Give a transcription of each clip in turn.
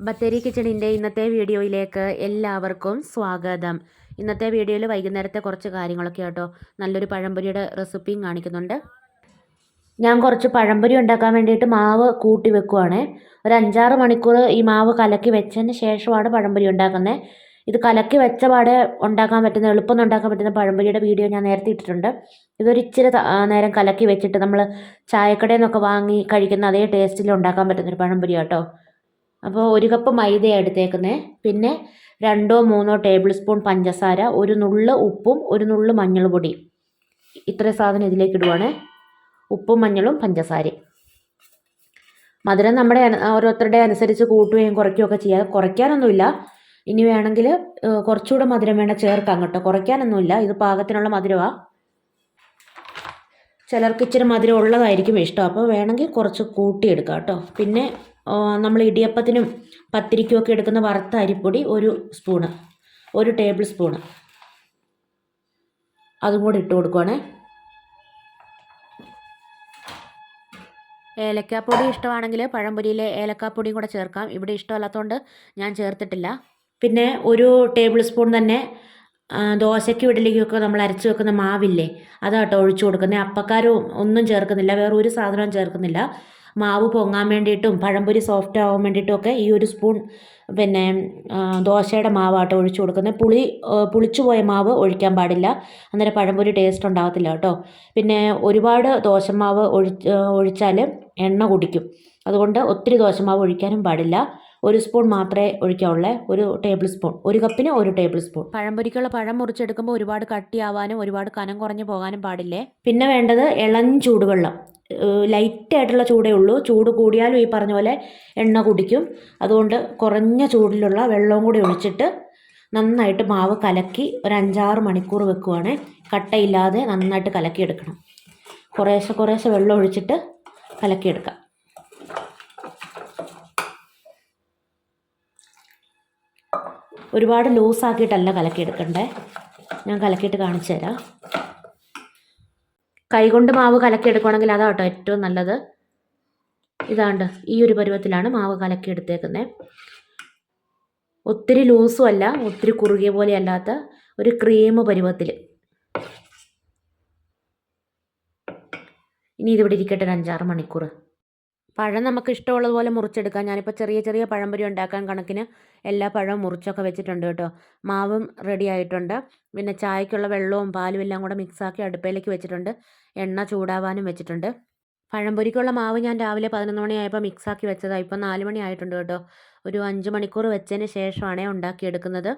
ബത്തേരി കിച്ചണിന്റെ ഇന്നത്തെ വീഡിയോയിലേക്ക് എല്ലാവർക്കും സ്വാഗതം. ഇന്നത്തെ വീഡിയോയിൽ വൈകുന്നേരത്തെ കുറച്ച് കാര്യങ്ങളൊക്കെ കേട്ടോ നല്ലൊരു പഴംപൊരിയുടെ റെസിപ്പിയും കാണിക്കുന്നുണ്ട്. ഞാൻ കുറച്ച് പഴംപൊരി ഉണ്ടാക്കാൻ വേണ്ടിയിട്ട് മാവ് കൂട്ടി വെക്കുവാണേ. ഒരു അഞ്ചാറ് മണിക്കൂർ ഈ മാവ് കലക്കി വെച്ചതിന് ശേഷമാണ് പഴംപൊരി ഉണ്ടാക്കുന്നത്. ഇത് കലക്കി വെച്ച പാടെ ഉണ്ടാക്കാൻ പറ്റുന്ന എളുപ്പം ഉണ്ടാക്കാൻ പറ്റുന്ന പഴംപൊരിയുടെ വീഡിയോ ഞാൻ നേരത്തെ ഇട്ടിട്ടുണ്ട്. ഇതൊരു ഇച്ചിരി ത- നേരം കലക്കി വെച്ചിട്ട് നമ്മൾ ചായക്കടയിൽ നിന്നൊക്കെ വാങ്ങി കഴിക്കുന്ന അതേ ടേസ്റ്റിൽ ഉണ്ടാക്കാൻ പറ്റുന്നൊരു പഴംപൊരി കേട്ടോ അപ്പോൾ ഒരു കപ്പ് മൈദയാണ് എടുത്തേക്കുന്നത് പിന്നെ രണ്ടോ മൂന്നോ ടേബിൾ സ്പൂൺ പഞ്ചസാര ഒരു നുള്ള് ഉപ്പും ഒരു നുള്ള് മഞ്ഞൾ ഇത്ര സാധനം ഇതിലേക്ക് ഇടുവാണ്. ഉപ്പും മഞ്ഞളും പഞ്ചസാരയും. മധുരം നമ്മുടെ ഓരോരുത്തരുടെ അനുസരിച്ച് കൂട്ടുകയും കുറയ്ക്കുകയൊക്കെ ചെയ്യാം. കുറയ്ക്കാനൊന്നുമില്ല. ഇനി വേണമെങ്കിൽ കുറച്ചുകൂടെ മധുരം വേണ ചേർക്കാം കേട്ടോ. കുറയ്ക്കാനൊന്നുമില്ല. ഇത് പാകത്തിനുള്ള മധുരമാണ് ചിലർക്ക് ഇച്ചിരി മധുരം ഉള്ളതായിരിക്കും ഇഷ്ടം. അപ്പോൾ വേണമെങ്കിൽ കുറച്ച് കൂട്ടിയെടുക്കാം കേട്ടോ. പിന്നെ നമ്മൾ ഇടിയപ്പത്തിനും പത്തിരിക്കും ഒക്കെ എടുക്കുന്ന വറുത്ത അരിപ്പൊടി ഒരു സ്പൂണ് ഒരു ടേബിൾ സ്പൂണ്. അതും കൂടി ഇട്ട് കൊടുക്കുവാണേ. ഏലക്കാപ്പൊടി ഇഷ്ടമാണെങ്കിൽ പഴംപൊരിയിലെ ഏലക്കാപ്പൊടിയും കൂടെ ചേർക്കാം. ഇവിടെ ഇഷ്ടമല്ലാത്തതുകൊണ്ട് ഞാൻ ചേർത്തിട്ടില്ല. പിന്നെ ഒരു ടേബിൾ സ്പൂൺ തന്നെ ദോശയ്ക്ക് ഇഡലിക്കുമൊക്കെ നമ്മൾ അരച്ച് വെക്കുന്ന മാവില്ലേ അതാട്ടോ ഒഴിച്ചു കൊടുക്കുന്നത് അപ്പക്കാരും ഒന്നും ചേർക്കുന്നില്ല വേറെ ഒരു സാധനവും ചേർക്കുന്നില്ല. മാവ് പൊങ്ങാൻ വേണ്ടിയിട്ടും പഴംപൊരി സോഫ്റ്റ് ആവാൻ വേണ്ടിയിട്ടും ഒക്കെ ഈ ഒരു സ്പൂൺ പിന്നെ ദോശയുടെ മാവാട്ടോ ഒഴിച്ചു കൊടുക്കുന്നത്. പുളി പുളിച്ചു പോയ മാവ് ഒഴിക്കാൻ പാടില്ല. അന്നേരം പഴംപൊരി ടേസ്റ്റ് ഉണ്ടാകത്തില്ല കേട്ടോ. പിന്നെ ഒരുപാട് ദോശമാവ് ഒഴിച്ച് ഒഴിച്ചാൽ എണ്ണ കുടിക്കും. അതുകൊണ്ട് ഒത്തിരി ദോശമാവ് ഒഴിക്കാനും പാടില്ല. ഒരു സ്പൂൺ മാത്രമേ ഒഴിക്കാവുള്ളേ. ഒരു ടേബിൾ സ്പൂൺ ഒരു കപ്പിന് ഒരു ടേബിൾ സ്പൂൺ പഴംപൊരിക്കുള്ള പഴം മുറിച്ചെടുക്കുമ്പോൾ ഒരുപാട് കട്ടിയാവാനും ഒരുപാട് കനം കുറഞ്ഞു പോകാനും പാടില്ലേ? പിന്നെ വേണ്ടത് ഇളം ചൂടുവെള്ളം. ലൈറ്റ് ആയിട്ടുള്ള ചൂടേ ഉള്ളൂ. ചൂട് കൂടിയാലും ഈ പറഞ്ഞ പോലെ എണ്ണ കുടിക്കും. അതുകൊണ്ട് കുറഞ്ഞ ചൂടിലുള്ള വെള്ളവും കൂടി ഒഴിച്ചിട്ട് നന്നായിട്ട് മാവ് കലക്കി ഒരു അഞ്ചാറ് മണിക്കൂർ വെക്കുവാണേ. കട്ടയില്ലാതെ നന്നായിട്ട് കലക്കിയെടുക്കണം. കുറേശ്ശെ കുറേശ്ശെ വെള്ളം ഒഴിച്ചിട്ട് കലക്കിയെടുക്കാം. ഒരുപാട് ലൂസാക്കിയിട്ടല്ല കലക്കിയെടുക്കണ്ടേ? ഞാൻ കലക്കിയിട്ട് കാണിച്ചു തരാം. കൈകൊണ്ട് മാവ് കലക്കിയെടുക്കുകയാണെങ്കിൽ അതാ കേട്ടോ ഏറ്റവും നല്ലത്. ഇതാണ്ട് ഈ ഒരു പരുവത്തിലാണ് മാവ് കലക്കിയെടുത്തേക്കുന്നത് ഒത്തിരി ലൂസും അല്ല ഒത്തിരി കുറുകിയ പോലെ അല്ലാത്ത ഒരു ക്രീം പരുവത്തിൽ. ഇനി ഇതിവിടെ ഇരിക്കട്ടെ ഒരു അഞ്ചാറ് മണിക്കൂർ പഴം നമുക്ക് ഇഷ്ടമുള്ളതുപോലെ മുറിച്ചെടുക്കാം. ഞാനിപ്പോൾ ചെറിയ ചെറിയ പഴംപൊരി ഉണ്ടാക്കാൻ കണക്കിന് എല്ലാ പഴവും മുറിച്ചൊക്കെ വെച്ചിട്ടുണ്ട് കേട്ടോ. മാവും റെഡി ആയിട്ടുണ്ട്. പിന്നെ ചായക്കുള്ള വെള്ളവും പാലും എല്ലാം കൂടെ മിക്സാക്കി അടുപ്പയിലേക്ക് വെച്ചിട്ടുണ്ട്. എണ്ണ ചൂടാവാനും വെച്ചിട്ടുണ്ട്. പഴംപൊരിക്കുള്ള മാവ് ഞാൻ രാവിലെ പതിനൊന്ന് മണിയായപ്പോൾ മിക്സാക്കി വെച്ചതാണ് ഇപ്പോൾ നാല് മണി ആയിട്ടുണ്ട് കേട്ടോ. ഒരു അഞ്ച് മണിക്കൂർ വെച്ചതിന് ശേഷമാണ് ഉണ്ടാക്കിയെടുക്കുന്നത്.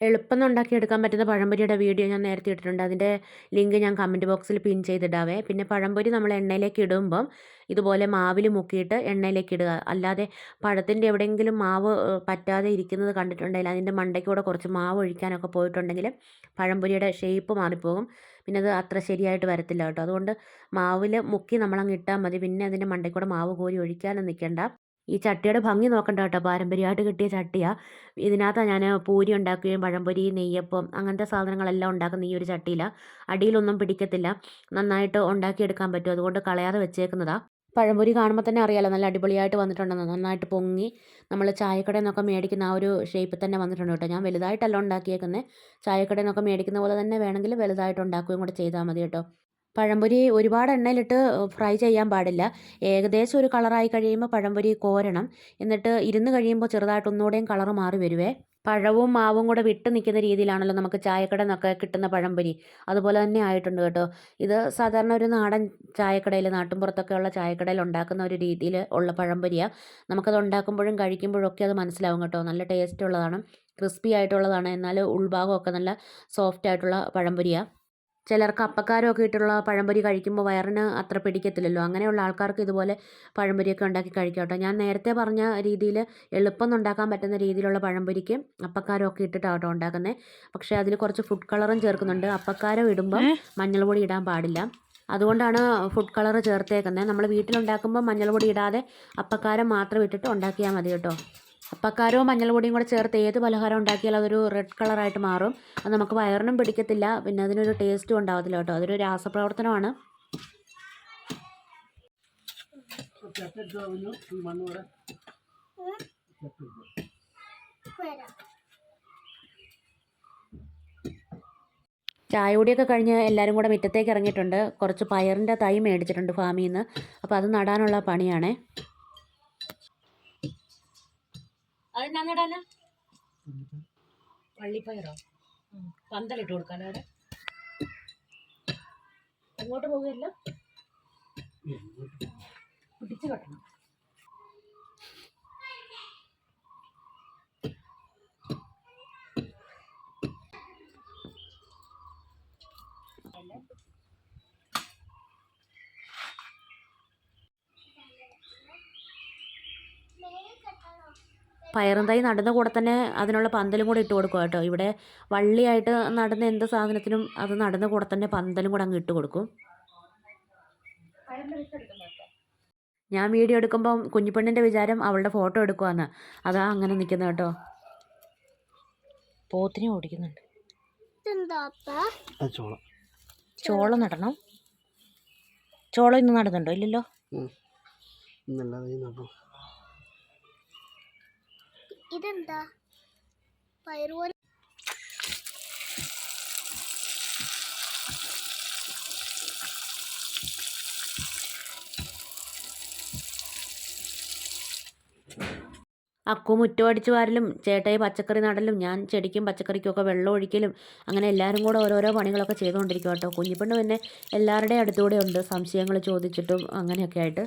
എളുപ്പം ഉണ്ടാക്കിയെടുക്കാൻ പറ്റുന്ന പഴംപൊരിയുടെ വീഡിയോ ഞാൻ നേരത്തെ ഇട്ടിട്ടുണ്ട്. അതിന്റെ ലിങ്ക് ഞാൻ കമന്റ് ബോക്സിൽ പിൻ ചെയ്തിടാവേ. പിന്നെ പഴംപൊരി നമ്മൾ എണ്ണയിലേക്ക് ഇടുമ്പം ഇതുപോലെ മാവിൽ മുക്കിയിട്ട് എണ്ണയിലേക്ക് ഇടുക. അല്ലാതെ പഴത്തിന്റെ എവിടെയെങ്കിലും മാവ് പറ്റാതെ ഇരിക്കുന്നത് കണ്ടിട്ടുണ്ടെങ്കിൽ അതിന്റെ മണ്ടയ്ക്കൂടെ കുറച്ച് മാവ് ഒഴിക്കാനൊക്കെ പോയിട്ടുണ്ടെങ്കിൽ പഴംപൊരിയുടെ ഷേപ്പ് മാറിപ്പോകും. പിന്നെ അത് അത്ര ശരിയായിട്ട് വരത്തില്ല കേട്ടോ. അതുകൊണ്ട് മാവിൽ മുക്കി നമ്മളങ്ങ് ഇട്ടാൽ മതി. പിന്നെ അതിന്റെ മണ്ടയ്ക്കൂടെ മാവ് കോരി ഒഴിക്കാനും നിൽക്കണ്ട. ഈ ചട്ടിയുടെ ഭംഗി നോക്കണ്ട കേട്ടോ. പാരമ്പര്യമായിട്ട് കിട്ടിയ ചട്ടിയാണ് ഇതിനകത്താണ് ഞാൻ പൂരി ഉണ്ടാക്കുകയും പഴംപൊരി നെയ്യപ്പം അങ്ങനത്തെ സാധനങ്ങളെല്ലാം ഉണ്ടാക്കുന്ന ഈ ഒരു ചട്ടിയിലാണ് അടിയിലൊന്നും പിടിക്കത്തില്ല. നന്നായിട്ട് ഉണ്ടാക്കിയെടുക്കാൻ പറ്റും. അതുകൊണ്ട് കളയാതെ വെച്ചേക്കുന്നതാണ് പഴംപൊരി കാണുമ്പോൾ തന്നെ അറിയാലോ നല്ല അടിപൊളിയായിട്ട് വന്നിട്ടുണ്ടെന്ന്. നന്നായിട്ട് പൊങ്ങി നമ്മൾ ചായക്കടയിൽ നിന്നൊക്കെ മേടിക്കുന്ന ആ ഒരു ഷേപ്പിൽ തന്നെ വന്നിട്ടുണ്ട് കേട്ടോ. ഞാൻ വലുതായിട്ടല്ല ഉണ്ടാക്കിയേക്കുന്നത് ചായക്കടയിൽ നിന്നൊക്കെ മേടിക്കുന്ന പോലെ തന്നെ വേണമെങ്കിൽ വലുതായിട്ട് ഉണ്ടാക്കുകയും കൂടെ ചെയ്താൽ മതി കേട്ടോ. പഴംപൊരി ഒരുപാട് എണ്ണയിലിട്ട് ഫ്രൈ ചെയ്യാൻ പാടില്ല. ഏകദേശം ഒരു കളറായി കഴിയുമ്പോൾ പഴംപൊരി കോരണം. എന്നിട്ട് ഇരുന്ന് കഴിയുമ്പോൾ ചെറുതായിട്ട് ഒന്നുകൂടെയും കളർ മാറി വരുവേ. പഴവും മാവും കൂടെ വിട്ട് നിൽക്കുന്ന രീതിയിലാണല്ലോ നമുക്ക് ചായക്കട കിട്ടുന്ന പഴംപൊരി. അതുപോലെ തന്നെ ആയിട്ടുണ്ട് കേട്ടോ. ഇത് സാധാരണ ഒരു നാടൻ ചായക്കടയിൽ നാട്ടിൻപുറത്തൊക്കെ ഉള്ള ചായക്കടയിൽ ഉണ്ടാക്കുന്ന ഒരു രീതിയിൽ ഉള്ള പഴംപൊരിയാണ് നമുക്കത് ഉണ്ടാക്കുമ്പോഴും കഴിക്കുമ്പോഴും ഒക്കെ അത് മനസ്സിലാവും കേട്ടോ. നല്ല ടേസ്റ്റ് ഉള്ളതാണ് ക്രിസ്പി ആയിട്ടുള്ളതാണ് എന്നാൽ ഉൾഭാഗമൊക്കെ നല്ല സോഫ്റ്റ് ആയിട്ടുള്ള പഴംപൊരിയാണ് ചിലർക്ക് അപ്പക്കാരമൊക്കെ ഇട്ടുള്ള പഴംപൊരി കഴിക്കുമ്പോൾ വയറിന് അത്ര പിടിക്കത്തില്ലല്ലോ. അങ്ങനെയുള്ള ആൾക്കാർക്ക് ഇതുപോലെ പഴംപൊരിയൊക്കെ ഉണ്ടാക്കി കഴിക്കാം കേട്ടോ. ഞാൻ നേരത്തെ പറഞ്ഞ രീതിയിൽ എളുപ്പം ഉണ്ടാക്കാൻ പറ്റുന്ന രീതിയിലുള്ള പഴംപൊരിക്ക് അപ്പക്കാരമൊക്കെ ഇട്ടിട്ടാണ് കേട്ടോ ഉണ്ടാക്കുന്നത്. പക്ഷേ അതിൽ കുറച്ച് ഫുഡ് കളറും ചേർക്കുന്നുണ്ട്. അപ്പക്കാരോ ഇടുമ്പോൾ മഞ്ഞൾപൊടി ഇടാൻ പാടില്ല. അതുകൊണ്ടാണ് ഫുഡ് കളർ ചേർത്തേക്കുന്നത്. നമ്മൾ വീട്ടിലുണ്ടാക്കുമ്പോൾ മഞ്ഞൾപൊടി ഇടാതെ അപ്പക്കാരം മാത്രം ഇട്ടിട്ട് ഉണ്ടാക്കിയാൽ മതി കേട്ടോ. അപ്പക്കാരവും മഞ്ഞൾപൊടിയും കൂടെ ചേർത്ത് ഏത് പലഹാരം ഉണ്ടാക്കിയാലും അതൊരു റെഡ് കളറായിട്ട് മാറും. അത് നമുക്ക് വയറിനും പിടിക്കത്തില്ല. പിന്നെ അതിനൊരു ടേസ്റ്റും ഉണ്ടാവത്തില്ല കേട്ടോ. അതൊരു രാസപ്രവർത്തനമാണ്. ചായ കൂടിയൊക്കെ കഴിഞ്ഞ് എല്ലാവരും കൂടെ മുറ്റത്തേക്ക് ഇറങ്ങിയിട്ടുണ്ട്. കുറച്ച് പയറിന്റെ തൈ മേടിച്ചിട്ടുണ്ട് ഫാമിൽ നിന്ന്. അപ്പോൾ അത് നടാനുള്ള പണിയാണേ. അതെന്നാ നടാന വള്ളിപ്പയറോ പന്തലിട്ട് കൊടുക്കാനോ അവിടെ എങ്ങോട്ട് പോകുകയില്ല പിടിച്ചു കെട്ടണം. പയറും തൈ നടുന്ന കൂടെ തന്നെ അതിനുള്ള പന്തലും കൂടെ ഇട്ട് കൊടുക്കുക കേട്ടോ. ഇവിടെ വള്ളിയായിട്ട് നടുന്ന എന്ത് സാധനത്തിനും അത് നടുന്ന കൂടെ തന്നെ പന്തലും കൂടെ അങ്ങ് ഇട്ട് കൊടുക്കും. ഞാൻ വീഡിയോ എടുക്കുമ്പം കുഞ്ഞിപ്പെണ്ണിന്റെ വിചാരം അവളുടെ ഫോട്ടോ എടുക്കുവാന്ന്. അതാ അങ്ങനെ നിൽക്കുന്ന കേട്ടോ. പോത്തിനെ ഓടിക്കുന്നുണ്ട്. ഇതെന്താ അപ്പ? ചോളം. ചോളം നടണം. ചോളം ഇന്ന് നടന്നുണ്ടോ? ഇല്ലല്ലോ. ഇന്നല്ലാതെ നടണം ഇതെന്താ? പയറുപോലെ. അക്കു മുറ്റം അടിച്ചു വാരലും ചേട്ടായി പച്ചക്കറി നടലും ഞാൻ ചെടിക്കും പച്ചക്കറിക്കും ഒക്കെ വെള്ളം ഒഴിക്കലും അങ്ങനെ എല്ലാവരും കൂടെ ഓരോരോ പണികളൊക്കെ ചെയ്തുകൊണ്ടിരിക്കും കേട്ടോ കുഞ്ഞിപ്പെണ്ണ് പിന്നെ എല്ലാവരുടെയും അടുത്തുകൂടെ ഉണ്ട് സംശയങ്ങൾ ചോദിച്ചിട്ടും അങ്ങനെയൊക്കെ ആയിട്ട്.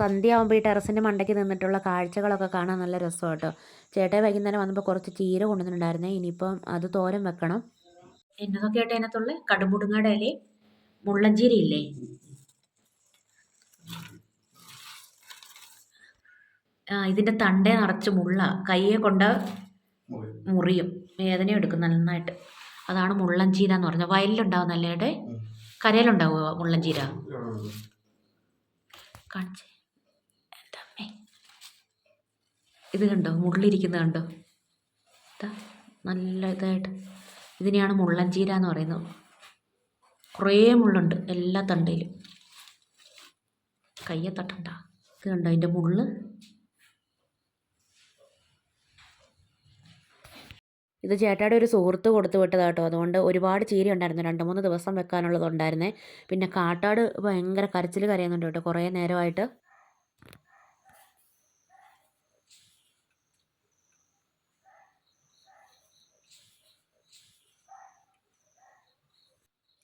സന്ധ്യ ആകുമ്പോൾ ഈ ടെറസിന്റെ മണ്ടയ്ക്ക് നിന്നിട്ടുള്ള കാഴ്ചകളൊക്കെ കാണാൻ നല്ല രസമാണ് കേട്ടോ ചേട്ടായി വൈകുന്നേരം വന്നപ്പോൾ കുറച്ച് ചീര കൊണ്ടുവന്നിട്ടുണ്ടായിരുന്നേ. ഇനിയിപ്പം അത് തോരൻ വെക്കണം. എന്നതൊക്കെ ആയിട്ട് അതിനകത്തുള്ള കടുമുടുങ്ങയുടെ ഇലയും മുള്ളഞ്ചീരി ഇല്ലേ ആ ഇതിന്റെ തണ്ടേ നിറച്ച് മുള്ള കയ്യെ കൊണ്ട് മുറിയും വേദന എടുക്കും നന്നായിട്ട്. അതാണ് മുള്ളഞ്ചീര എന്ന് പറഞ്ഞത്. വയലിലുണ്ടാവും നല്ലയുടെ കരയിലുണ്ടാവുമോ മുള്ളഞ്ചീര? കാണിച്ചേ. ഇത് കണ്ടോ? മുള്ളിരിക്കുന്നത് കണ്ടോ? നല്ല ഇതായിട്ട്. ഇതിനെയാണ് മുള്ളഞ്ചീര എന്ന് പറയുന്നത്. കുറേ മുള്ളുണ്ട് എല്ലാ തണ്ടയിലും. കയ്യെ തട്ടണ്ട. ഇത് കണ്ടോ അതിന്റെ മുള്ള്? ഇത് ചേട്ടായുടെ ഒരു സുഹൃത്ത് കൊടുത്തു കേട്ടോ അതുകൊണ്ട് ഒരുപാട് ചീര ഉണ്ടായിരുന്നു. രണ്ട് മൂന്ന് ദിവസം വെക്കാനുള്ളതുണ്ടായിരുന്നേ പിന്നെ കാട്ടാട് ഭയങ്കര കരച്ചിൽ കരയുന്നുണ്ട് കേട്ടോ കുറേ നേരമായിട്ട്.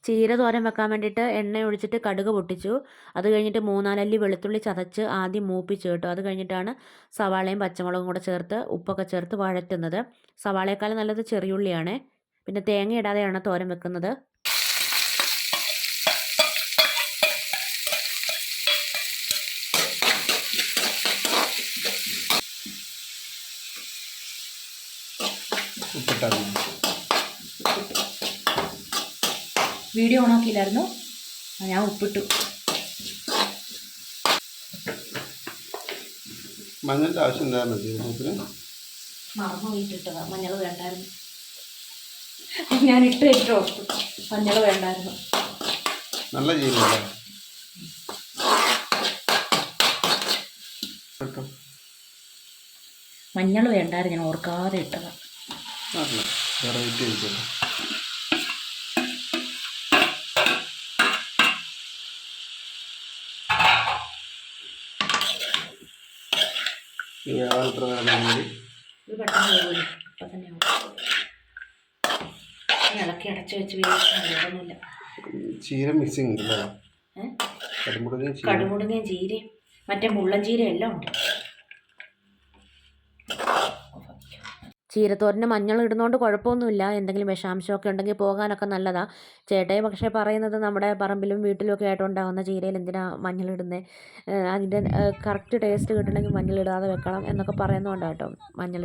ചീര തോരൻ വെക്കാൻ വേണ്ടിയിട്ട് എണ്ണ ഒഴിച്ചിട്ട് കടുക് പൊട്ടിച്ചു. അത് കഴിഞ്ഞിട്ട് മൂന്നാലല്ലി വെളുത്തുള്ളി ചതച്ച് ആദ്യം മൂപ്പിച്ചു കേട്ടോ. അത് കഴിഞ്ഞിട്ടാണ് സവാളയും പച്ചമുളകും കൂടെ ചേർത്ത് ഉപ്പൊക്കെ ചേർത്ത് വഴറ്റുന്നത്. സവാളയേക്കാൾ നല്ലത് ചെറിയുള്ളിയാണ്. പിന്നെ തേങ്ങ ഇടാതെയാണ് തോരൻ വെക്കുന്നത്. വീഡിയോ ഓണാക്കിയില്ലായിരുന്നു ആക്കിയില്ലായിരുന്നു. ഞാൻ ഉപ്പിട്ടു. മഞ്ഞളുടെ ആവശ്യം മറന്നു പോയിട്ടിട്ടതാ. മഞ്ഞൾ വേണ്ടായിരുന്നു. ഞാൻ ഇട്ട് ഇട്ടോ മഞ്ഞൾ വേണ്ടായിരുന്നു. നല്ല ജീവിതം മഞ്ഞൾ വേണ്ടായിരുന്നു. ഞാൻ ഓർക്കാതെ ഇട്ടതാ. നല്ല വെറൈറ്റി ആയിരിക്കുമല്ലോ ഇയാൾ എത്ര നേരം കൂടി ഇത് പെട്ടെന്ന് പോകുമല്ലോ. ഇപ്പം തന്നെ ആവും. ഇളക്കി അടച്ച് വെച്ച് വേവിക്കുന്നില്ല ചീര മിക്സിങ് ഉണ്ടല്ലേ? കടുമുടങ്ങയും ചീരയും. മറ്റേ മുള്ളൻ ചീര എല്ലാം ഉണ്ട്. ചീരത്തോരന് മഞ്ഞൾ ഇടുന്നതുകൊണ്ട് കുഴപ്പമൊന്നുമില്ല എന്തെങ്കിലും വിഷാംശമൊക്കെ ഉണ്ടെങ്കിൽ പോകാനൊക്കെ നല്ലതാണ് ചേട്ടായി പക്ഷേ പറയുന്നത് നമ്മുടെ പറമ്പിലും വീട്ടിലും ഒക്കെ ആയിട്ട് ഉണ്ടാകുന്ന ചീരയിൽ എന്തിനാ മഞ്ഞൾ ഇടുന്നത് അതിന്റെ കറക്റ്റ് ടേസ്റ്റ് കിട്ടണമെങ്കിൽ മഞ്ഞൾ ഇടാതെ വെക്കണം എന്നൊക്കെ പറയുന്നതുകൊണ്ടാണ് കേട്ടോ മഞ്ഞൾ